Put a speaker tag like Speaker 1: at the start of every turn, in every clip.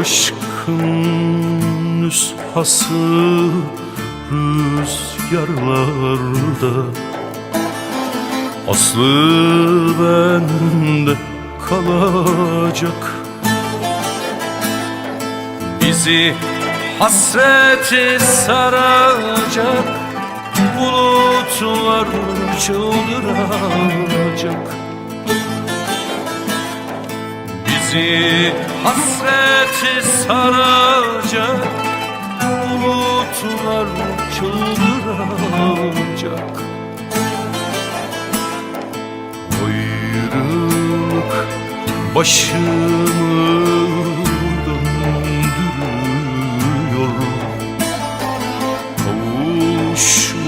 Speaker 1: aşkın nüshası rüzgarlarda. Aslı bende kalacak. Bizi hasreti saracak. Bulutlar çıldıracak. Bizi hasreti saracak Bulutlar çıldıracak Ayrılık başımı döndürüyor. Kavuşmayı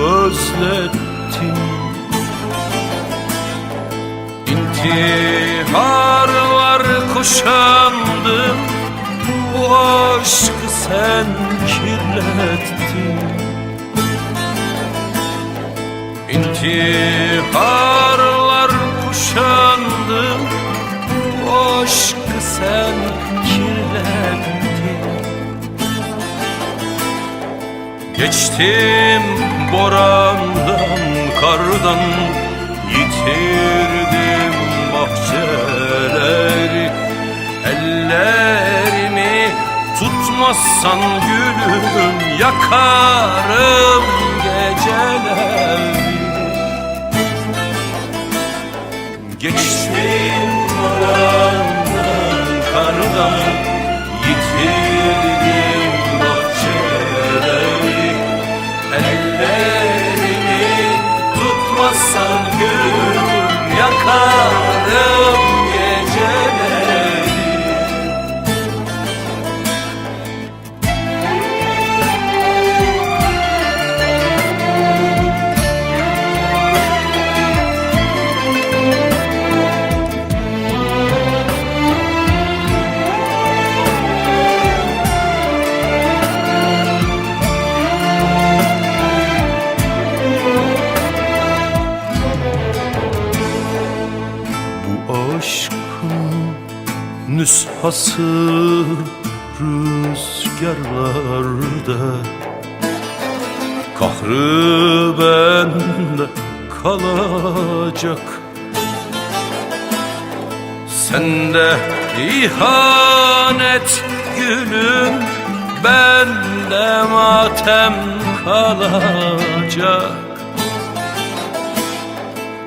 Speaker 1: özlettim. İntiharlar kuşandım Bu aşkı sen kirlettin. İntiharlar kuşandım Bu aşkı sen kirlettin. Geçtim borandan, kardan Yitirdim tutmazsan gülüm Yakarım geceleri. Geçtim nüshası rüzgarlarda. Kahrı bende kalacak. Sende ihanet gülüm Bende matem kalacak.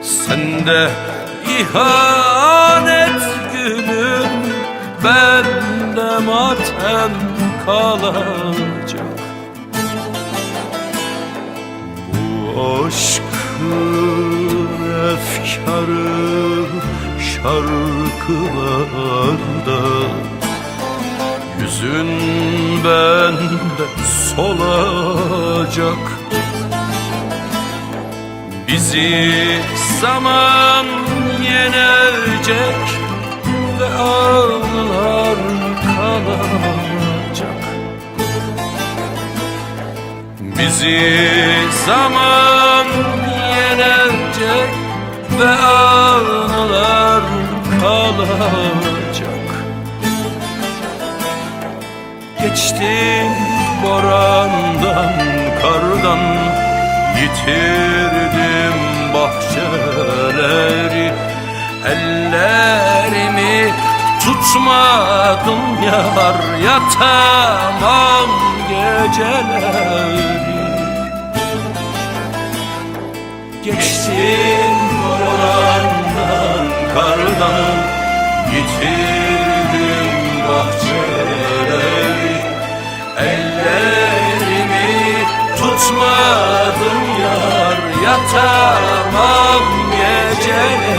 Speaker 1: Sende ihanet gülüm Bende matem kalacak. Bu aşkın efkarı şarkılarda. Yüzün bende solacak. Bizi zaman yenecek ve anılar kalacak. Bizi zaman yenecek ve anılar kalacak. Geçtim borandan, kardan Yitirdim bahçeleri. Ellerimi tutmadım yar Yatamam geceleri. Geçtim borandan, kardan Yitirdim bahçeleri. Ellerimi tutmadım yar Yatamam geceleri